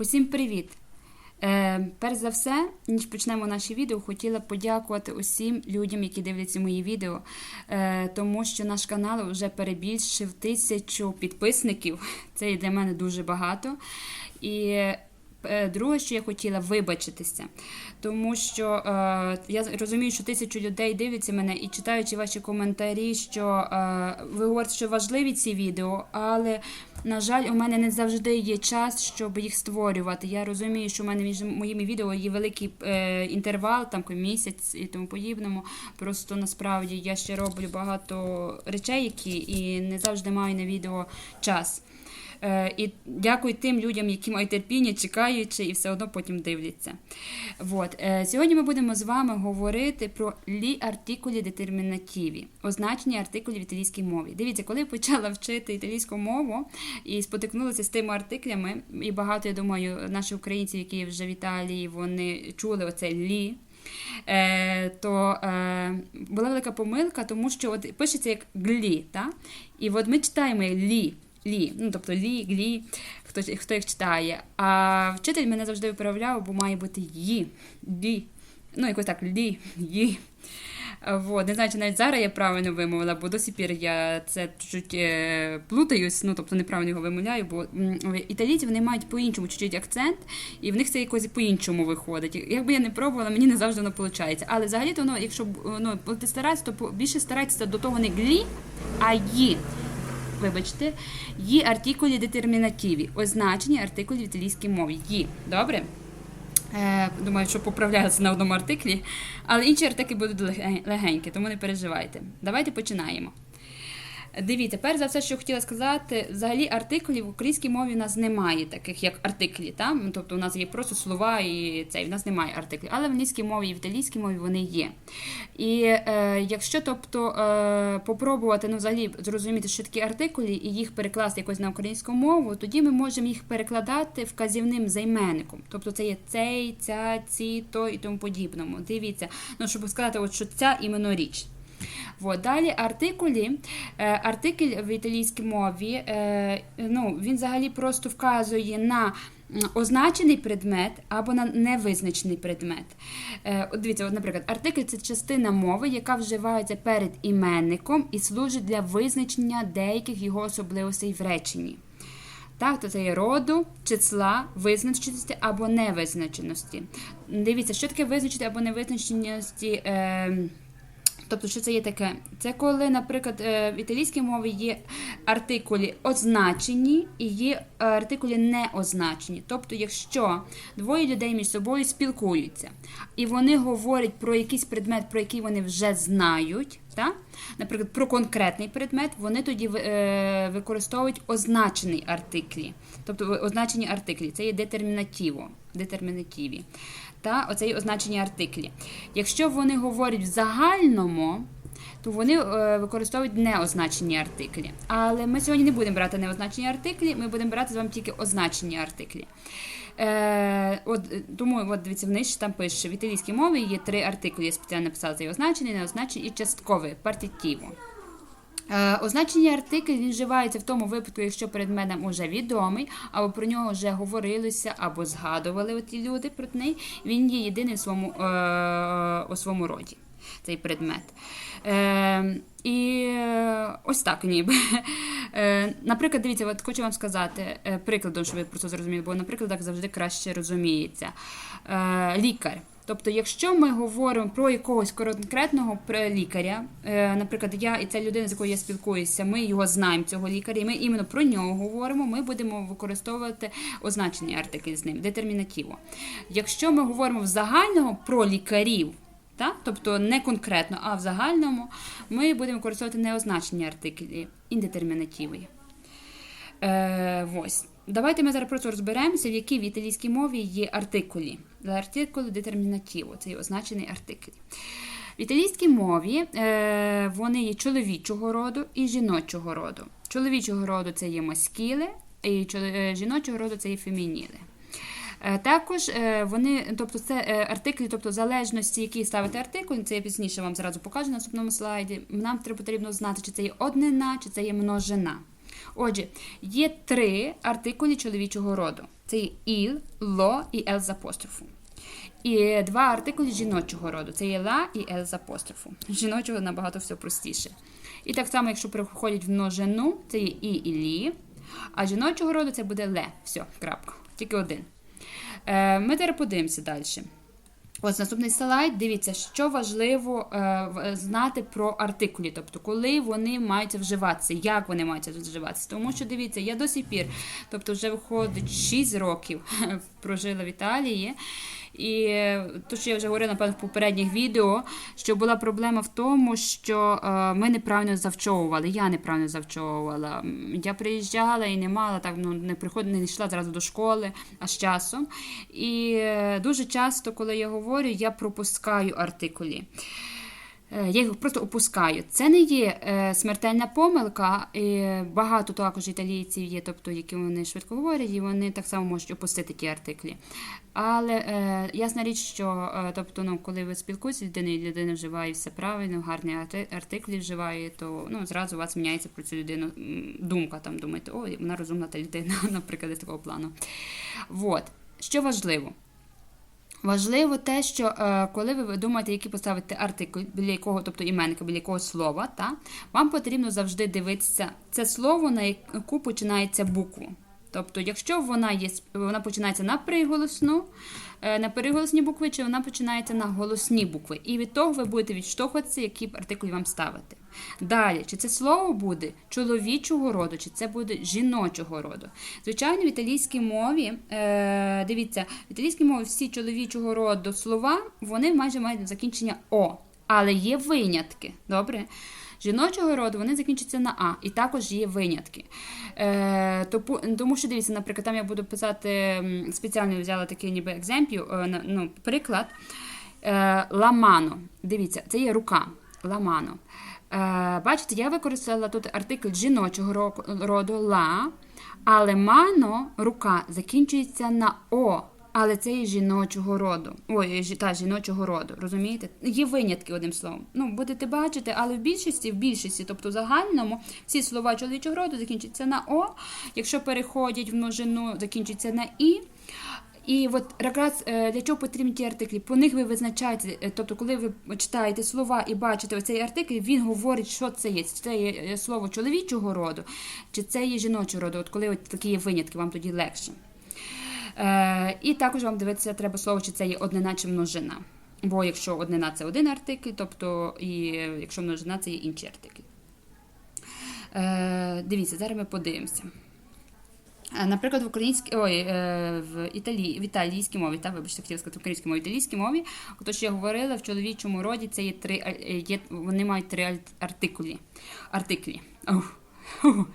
Усім привіт! Е, перш за все, ніж почнемо наше відео, хотіла подякувати усім людям, які дивляться мої відео, е, тому що наш канал вже перебільшив тисячу підписників. Це для мене дуже багато. І друге, що я хотіла вибачитися, тому що е, я розумію, що тисячу людей дивляться мене і читаючи ваші коментарі, що е, ви говорите, що важливі ці відео, але на жаль, у мене не завжди є час, щоб їх створювати. Я розумію, що в мене між моїми відео є великий е, інтервал, там місяць і тому подібному. Просто насправді я ще роблю багато речей, які і не завжди маю на відео час. Е, і дякую тим людям, які мають терпіння, чекаючи, і все одно потім дивляться. Вот. Е, сьогодні ми будемо з вами говорити про лі артикулі детермінативі, означені артикулів в італійській мові. Дивіться, коли я почала вчити італійську мову і спотикнулася з тими артиклями, і багато, я думаю, наших українців, які вже в Італії, вони чули оце лі. Е, то е, була велика помилка, тому що от пишеться як глі, та? і от ми читаємо лі лі, ну тобто лі, глі, хто хто їх читає. А вчитель мене завжди виправляв, бо має бути ї, лі. Ну, якось так, лі, ї. Вот. Не знаю, чи навіть зараз я правильно вимовила, бо до сих пір я це чуть е, плутаюсь, ну тобто неправильно його вимовляю, бо італійці вони мають по-іншому чуть-чуть акцент, і в них це якось по-іншому виходить. Якби я не пробувала, мені не завжди воно виходить. Але взагалі, то ну, якщо ну, ти старатися, то більше старайтеся до того не глі, а ї вибачте, є артикулі детермінативі, означені артикулі в італійській мові. Є. Добре? Е, Думаю, що поправляються на одному артиклі, але інші артиклі будуть легенькі, тому не переживайте. Давайте починаємо. Дивіться, перш за все, що хотіла сказати, взагалі артиклів в українській мові у нас немає, таких як артиклі. Та? Ну, тобто у нас є просто слова і це, в нас немає артиклів. Але в англійській мові і в італійській мові вони є. І е, якщо тобто, е, попробувати ну, взагалі зрозуміти, що такі артикулі, і їх перекласти якось на українську мову, тоді ми можемо їх перекладати вказівним займенником. Тобто це є цей, ця, ці, то і тому подібному. Дивіться, ну щоб сказати, от, що ця іменно річ. Вот. Далі артикулі. Е, артикль в італійській мові е, ну, він взагалі просто вказує на означений предмет або на невизначений предмет. Е, Дивіться, от, наприклад, артикль це частина мови, яка вживається перед іменником і служить для визначення деяких його особливостей в реченні. Так, то це є роду, числа, визначеності або невизначеності. Дивіться, що таке визначеності або невизначеності. Е, Тобто, що це є таке? Це коли, наприклад, е, в італійській мові є артикулі означені і є артикулі не означені. Тобто, якщо двоє людей між собою спілкуються, і вони говорять про якийсь предмет, про який вони вже знають, так? наприклад, про конкретний предмет, вони тоді е, використовують означений артиклі. Тобто означені артиклі, це є детермінативо, детермінативі та оцей означені артиклі. Якщо вони говорять в загальному, то вони е, використовують неозначені артиклі. Але ми сьогодні не будемо брати неозначені артиклі, ми будемо брати з вами тільки означені артиклі. Е, от, Тому от, дивіться, вниз там пише, в італійській мові є три артиклі, я спеціально написала цей означений, неозначений і частковий партитіво. Е, означення артикль він вживається в тому випадку, якщо предмет нам уже відомий, або про нього вже говорилося, або згадували ті люди про неї, він є єдиний в своєму, е, у своєму роді, цей предмет. Е, І ось так ніби. Е, Наприклад, дивіться, от хочу вам сказати е, прикладом, щоб ви про це зрозуміли, бо на прикладах завжди краще розуміється. Е, Лікар. Тобто, якщо ми говоримо про якогось конкретного лікаря, е, наприклад, я і ця людина, з якою я спілкуюся, ми його знаємо, цього лікаря, і ми іменно про нього говоримо, ми будемо використовувати означені артиклі з ним, детермінативо. Якщо ми говоримо в загальному про лікарів, так? тобто не конкретно, а в загальному, ми будемо використовувати неозначені артиклі, індетермінативи. Е, ось. Давайте ми зараз просто розберемося, в якій в італійській мові є артикулі. Артикул детермінативо, це означений артикль. В італійській мові е, вони є чоловічого роду і жіночого роду. Чоловічого роду це є маскіле, і е, жіночого роду це є фемініли. Е, також вони, тобто це артиклі, тобто залежності, які ставити артикль, це я пізніше вам зразу покажу на наступному слайді. Нам потрібно знати, чи це є однина, чи це є множина. Отже, є три артикулі чоловічого роду: це є іл, ло і ел з апострофу. І два артикулі жіночого роду: це є ла і ел з апострофу. Жіночого набагато все простіше. І так само, якщо переходять в множину, це є і і лі, а жіночого роду це буде ле. Все, крапка. Тільки один. Е, Ми тепер подивимося далі. Ось наступний слайд. Дивіться, що важливо е, знати про артикулі, тобто коли вони мають вживатися, як вони мають вживатися. Тому що дивіться, я до сих пір, тобто вже виходить 6 років прожила в Італії. І то, що я вже говорила напевно, в попередніх відео, що була проблема в тому, що е, ми неправильно завчовували. Я неправильно завчовувала. Я приїжджала і не мала так, ну не приходила, не йшла зразу до школи, а з часом. І е, дуже часто, коли я говорю, я пропускаю артикулі. Е, Я їх просто опускаю. Це не є е, смертельна помилка. І багато також італійців є, тобто, які вони швидко говорять, і вони так само можуть опустити ті артиклі. Але е, ясна річ, що е, тобто, ну, коли ви спілкуєтеся з людиною, людина вживає все правильно, гарні артиклі вживає, то ну, зразу у вас міняється про цю людину думка. Там думаєте, ой, вона розумна та людина, наприклад, з такого плану. Вот. Що важливо? Важливо те, що е, коли ви думаєте, який поставити артикль, біля якого, тобто іменника, біля якого слова, та, вам потрібно завжди дивитися це слово, на яку починається букву. Тобто, якщо вона є, вона починається на приголосну, на переголосні букви, чи вона починається на голосні букви. І від того ви будете відштовхуватися, який артикль вам ставити. Далі, чи це слово буде чоловічого роду, чи це буде жіночого роду. Звичайно, в італійській мові, е, дивіться, в італійській мові всі чоловічого роду слова, вони майже мають закінчення О. Але є винятки. Добре? Жіночого роду вони закінчаться на А, і також є винятки. Е, тому що дивіться, наприклад, там я буду писати спеціально взяла такий ніби екземплю, е, ну, приклад. Е, ламано. Дивіться, це є рука. Ламано. Е, бачите, я використала тут артикль жіночого ро- роду ла, але мано рука закінчується на О. Але це є жіночого роду. Ой, та, жіночого роду, розумієте? Є винятки одним словом. Ну, будете бачити, але в більшості, в більшості, тобто в загальному, всі слова чоловічого роду закінчуються на О. Якщо переходять в множину, закінчуються на І. І от якраз е, для чого потрібні ті артиклі? По них ви визначаєте, е, тобто, коли ви читаєте слова і бачите оцей артикль, він говорить, що це є. Чи це є е, слово чоловічого роду, чи це є жіночого роду. От коли от такі є винятки, вам тоді легше. Е, і також вам дивитися треба слово, чи це є однина чи множина. Бо якщо однина це один артикль, тобто і якщо множина це є інший артикль. Е, дивіться, зараз ми подивимося. Е, Наприклад, в українській ой, е, в італії, в італійській мові, та вибачте, хотіла сказати в українській мові, в італійській мові, то що я говорила, в чоловічому роді це є три е, є, вони мають три артикулі. Артиклі. Ух.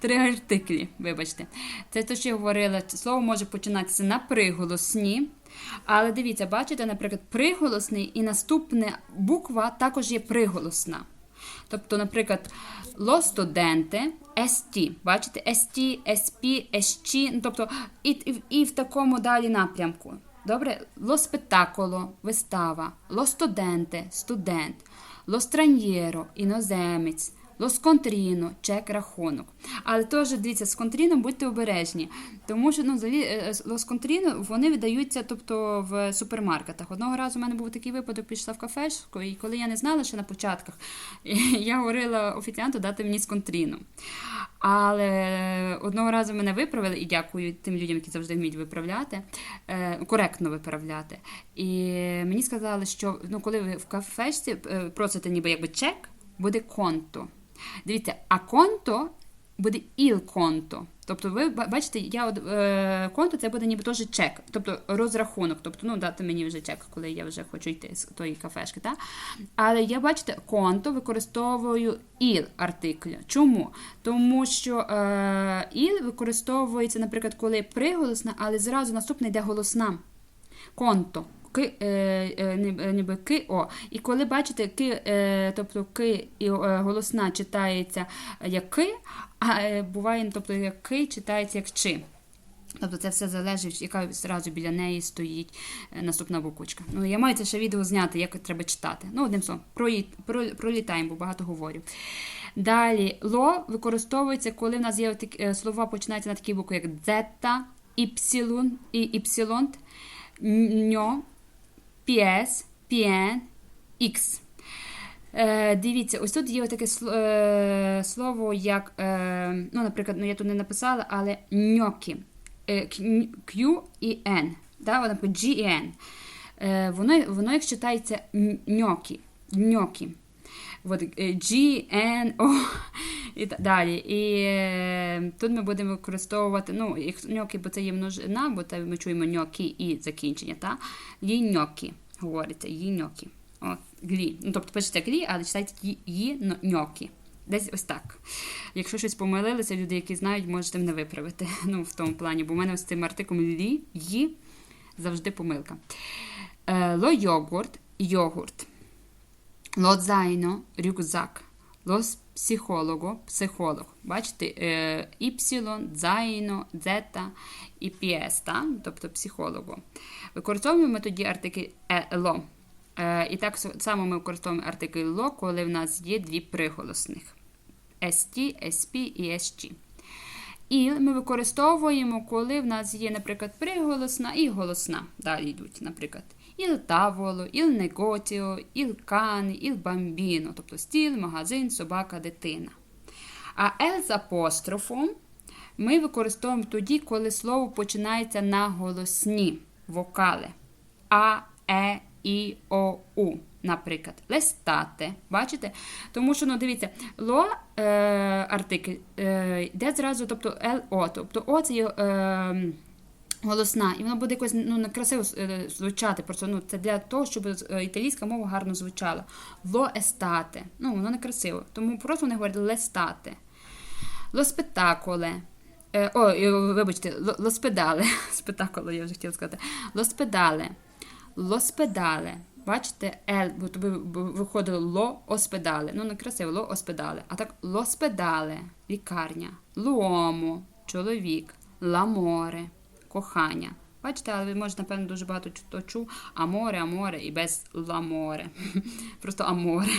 Три артиклі, вибачте. Це те, що я говорила. Слово може починатися на приголосні. Але дивіться, бачите, наприклад, приголосний і наступна буква також є приголосна. Тобто, наприклад, lo studente, ST, бачите, ST, SP, SC, ну, тобто і, і, і в такому далі напрямку. Добре? Lo spettacolo, вистава, lo studente, студент, lo straniero, іноземець, lo scontrino, чек, рахунок. Але теж, дивіться, з контріном будьте обережні, тому що ну, взагалі, е, е, вони видаються тобто, в супермаркетах. Одного разу у мене був такий випадок, пішла в кафешку, і коли я не знала ще на початках, я говорила офіціанту дати мені сконтріну. Але одного разу мене виправили, і дякую тим людям, які завжди вміють виправляти, е, коректно виправляти. І мені сказали, що ну, коли ви в кафешці просите ніби якби чек, буде конто. Дивіться, а конто буде іл конто. Тобто, ви бачите, я е, конто це буде ніби теж чек, тобто розрахунок. Тобто, ну дати мені вже чек, коли я вже хочу йти з тої кафешки. Та? Але я бачите, конто використовую іл артикля. Чому? Тому що е, іл використовується, наприклад, коли приголосна, але зразу наступне йде голосна. Конто. Ки, е, е, ніби- ніби ки о. І коли бачите, ки, е, тобто ки і е, голосна читається як ки, а е, буває, тобто як ки читається як чи. Тобто це все залежить, яка зразу біля неї стоїть е, наступна буквочка. Ну, я маю це ще відео зняти, як треба читати. Ну, одним словом, про, про, пролітаємо, бо багато говорю. Далі ло використовується, коли в нас є такі, е, слова починаються на такі букви, як дзета, іпсилон і іпсилонт, ньо, піен, ікс. Е, дивіться, ось тут є таке е, слово, як, е, ну, наприклад, ну я тут не написала, але ньокі. Е, Q і N. Да, по G і N. Е, воно, воно як читається ньокі. Ньокі. Е, G, N, O і так далі. І е, тут ми будемо використовувати, ну, ньокі, бо це є множина, бо це ми чуємо ньокі і закінчення, та? Їй ньокі, говориться, їй ньокі. Глі. Ну, тобто пишеться глі, але читається ї, ї но- ньокі. Десь ось так. Якщо щось помилилися, люди, які знають, можете мене виправити. Ну, в тому плані, бо в мене з цим артикулом лі, ї завжди помилка. Е, ло йогурт, йогурт. Ло рюкзак. Ло психолого, психолог. Бачите, е, іпсилон, дзайно, дзета і піес, та? тобто психологу. Використовуємо тоді артикль е, ло. Е, і так само ми використовуємо артикль ло, коли в нас є дві приголосних. ST, SP і SG. Іл ми використовуємо, коли в нас є, наприклад, приголосна і голосна. Далі йдуть, наприклад, іл таволо, іл неготіо, іл кан, іл бамбіно, тобто стіл, магазин, собака, дитина. А L з апострофом ми використовуємо тоді, коли слово починається на голосні вокали. А, Е, І, О, У. Наприклад, листати. Бачите? Тому що, ну, дивіться, ло е, артикль е, йде зразу, тобто ЛО. Тобто О це є е, голосна, і воно буде якось ну, некрасиво е, звучати. Просто ну, це для того, щоб е, італійська мова гарно звучала. Ло естате. Ну, воно некрасиво. Тому просто вони говорять лестате. Ло спектаколе. О, вибачте, ло, ло спедале. Спектаколе, я вже хотіла сказати. Ло спедале. Ло спедале. Бачите, Л, бо тобі виходило ло оспедале. Ну, не красиво, ло оспедале. А так ло спедале, лікарня, луомо, чоловік, ламоре, кохання. Бачите, але ви можете, напевно, дуже багато хто чув аморе, аморе і без ламоре. Просто аморе.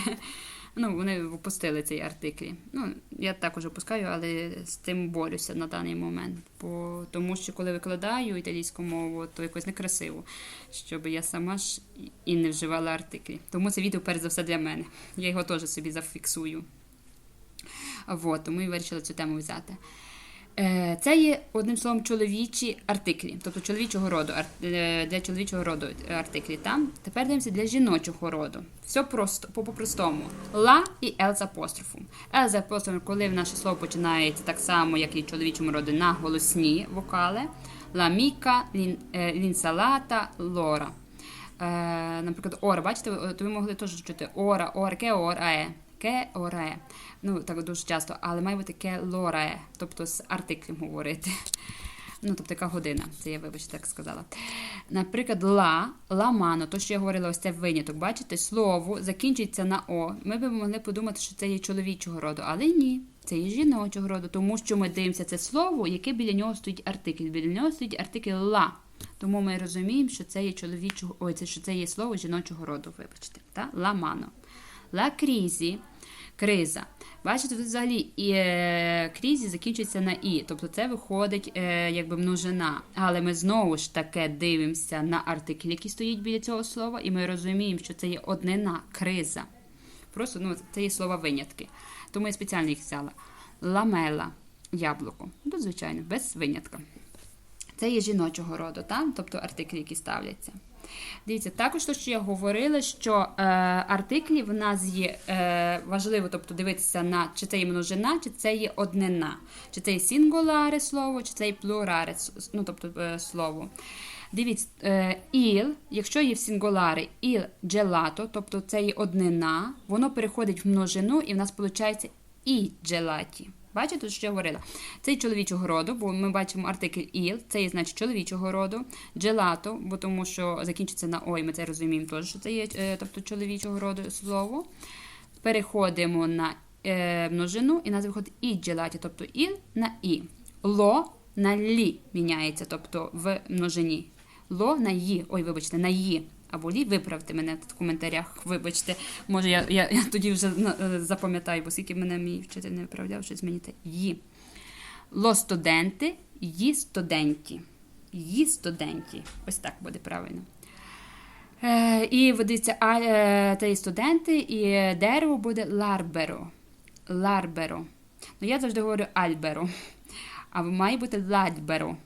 Ну, вони випустили цей артикль. Ну, я також опускаю, але з цим борюся на даний момент. Бо, тому що коли викладаю італійську мову, то якось некрасиво, щоб я сама ж і не вживала артиклі. Тому це відео перш за все для мене. Я його теж собі зафіксую. Вот, тому і вирішила цю тему взяти. Е, Це є одним словом чоловічі артиклі, тобто чоловічого роду, е, для чоловічого роду артиклі. Там тепер дивимося для жіночого роду. Все просто по простому. Ла і ел з апострофом. Ел з апострофом, коли наше слово починається так само, як і в чоловічому роді, на голосні вокали. Ла міка, лін, е, лінсалата, лора. Наприклад, ора, бачите, то ви могли теж чути ора, ора, ке ора е. Ке оре. Ну, так дуже часто, але має бути ке лоре, тобто з артиклем говорити. Ну, тобто яка година, це я, вибачте, так сказала. Наприклад, ла, ламано, то, що я говорила, ось це виняток. Бачите, слово закінчується на О. Ми б могли подумати, що це є чоловічого роду, але ні, це є жіночого роду, тому що ми дивимося це слово, яке біля нього стоїть артикль. Біля нього стоїть артикль ла. Тому ми розуміємо, що це є чоловічого, ой, це що це є слово жіночого роду, вибачте. Та? Ламано. Ла крізі, криза. Бачите, тут взагалі і е, крізі закінчується на і, тобто це виходить е, якби множина. Але ми знову ж таки дивимося на артикль, який стоїть біля цього слова, і ми розуміємо, що це є однина, криза. Просто ну, це є слова винятки. Тому я спеціально їх взяла. Ламела, яблуко. Ну, звичайно, без винятка. Це є жіночого роду, так? тобто артиклі, які ставляться. Дивіться, також то, що я говорила, що е, артиклі в нас є е, важливо, тобто дивитися на чи це є множина, чи це є однина, чи це є сингуларе слово, чи це є плюраре, ну, тобто е, слово. Дивіться, е, іл, якщо є в сингулари іл джелато, тобто це є однина, воно переходить в множину, і в нас виходить і джелаті. Бачите, що я говорила? Це чоловічого роду, бо ми бачимо артикль іл, це є значить чоловічого роду, джелато, бо тому що закінчиться на ой, ми це розуміємо теж, що це є е, тобто чоловічого роду слово. Переходимо на е, множину, і нас виходить і джелаті, тобто іл на і. Ло на лі міняється, тобто в множині. Ло на ї, ой, вибачте, на ї. Або лі, виправте мене в коментарях. Вибачте, може я, я, я тоді вже е, запам'ятаю, бо скільки мене мій вчитель не виправляв, щось мені те. Ї. Ло студенти, ї студенті. Ї студенті. Ось так буде правильно. Е, і водиться а, е, та й студенти, і дерево буде ларберо. Ларберо. Ну, я завжди говорю альберо. А має бути лальберо.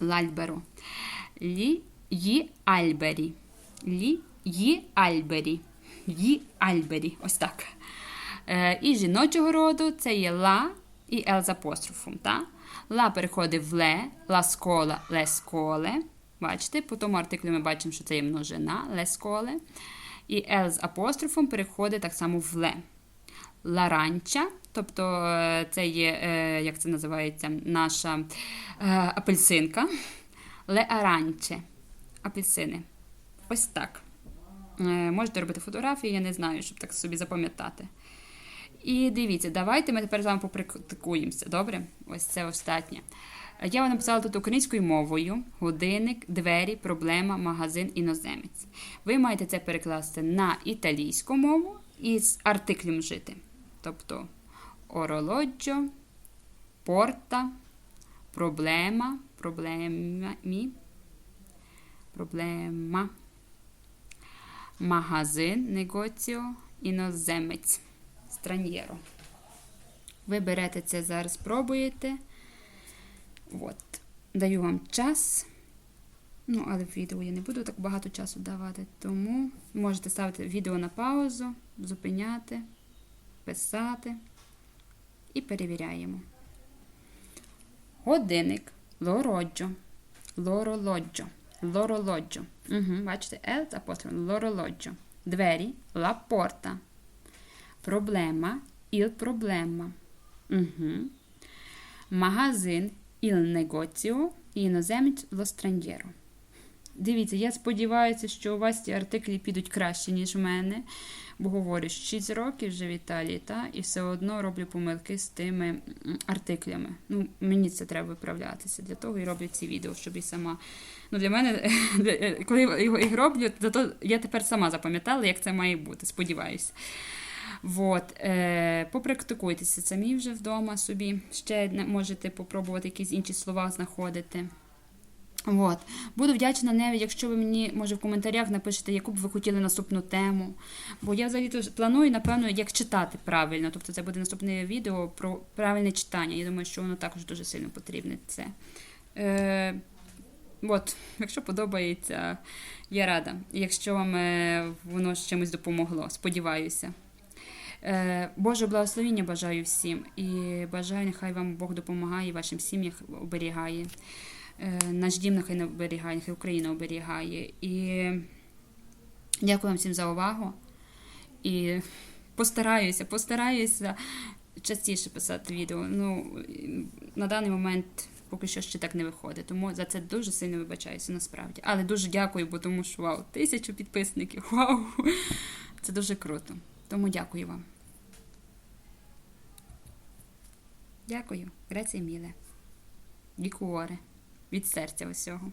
Лальберо. Лі ї альбері. Лі ї альбері. Ї альбері. Ось так. Е, і жіночого роду це є ла і ел з апострофом. Та? Ла переходить в ле, ла скола, ле сколе. Бачите, по тому артиклю ми бачимо, що це є множина, ле сколе. І ел з апострофом переходить так само в ле. Ларанча, тобто е, це є, е, як це називається, наша е, апельсинка. Ле аранче. Апельсини. Ось так. Е, Можете робити фотографії, я не знаю, щоб так собі запам'ятати. І дивіться, давайте ми тепер з вами попрактикуємося. Добре? Ось це останнє. Я вам написала тут українською мовою: годинник, двері, проблема, магазин, іноземець. Ви маєте це перекласти на італійську мову і з артиклем жити. Тобто оролоджо, порта, проблема, проблемі, проблема, магазин, негоціо, іноземець, странєро. Ви берете це зараз, пробуєте. От. Даю вам час. Ну, але відео я не буду так багато часу давати, тому можете ставити відео на паузу, зупиняти, писати і перевіряємо. Годинник, лороджо, лоролоджо, лоролоджо. Угу, бачите, L з апострофом, лоролоджо. Двері, лапорта. Проблема, il проблема. Угу. Магазин, il negozio і іноземець straniero. Дивіться, я сподіваюся, що у вас ці артиклі підуть краще, ніж в мене, бо говорю, 6 років вже в Італії, та, і все одно роблю помилки з тими артиклями. Ну, мені це треба виправлятися. Для того і роблю ці відео, щоб і сама. Ну, для мене, коли його їх роблю, то я тепер сама запам'ятала, як це має бути. Сподіваюся. Вот. Е, попрактикуйтеся самі вже вдома собі. Ще можете попробувати якісь інші слова знаходити. От. Буду вдячна навіть, якщо ви мені, може, в коментарях напишете, яку б ви хотіли наступну тему. Бо я взагалі планую, напевно, як читати правильно. Тобто це буде наступне відео про правильне читання. Я думаю, що воно також дуже сильно потрібне. Це. Е, от, якщо подобається, я рада. Якщо вам е, воно з чимось допомогло, сподіваюся. Е, Боже благословіння бажаю всім і бажаю, нехай вам Бог допомагає, вашим сім'ях оберігає. Е, Наш дім нехай не оберігає, нехай Україна оберігає. І дякую вам всім за увагу. І постараюся, постараюся частіше писати відео. Ну, на даний момент поки що ще так не виходить. Тому за це дуже сильно вибачаюся насправді. Але дуже дякую, бо тому що вау, тисячу підписників. Вау! Це дуже круто. Тому дякую вам. Дякую. Греція міле. Дікуоре. Від серця усього.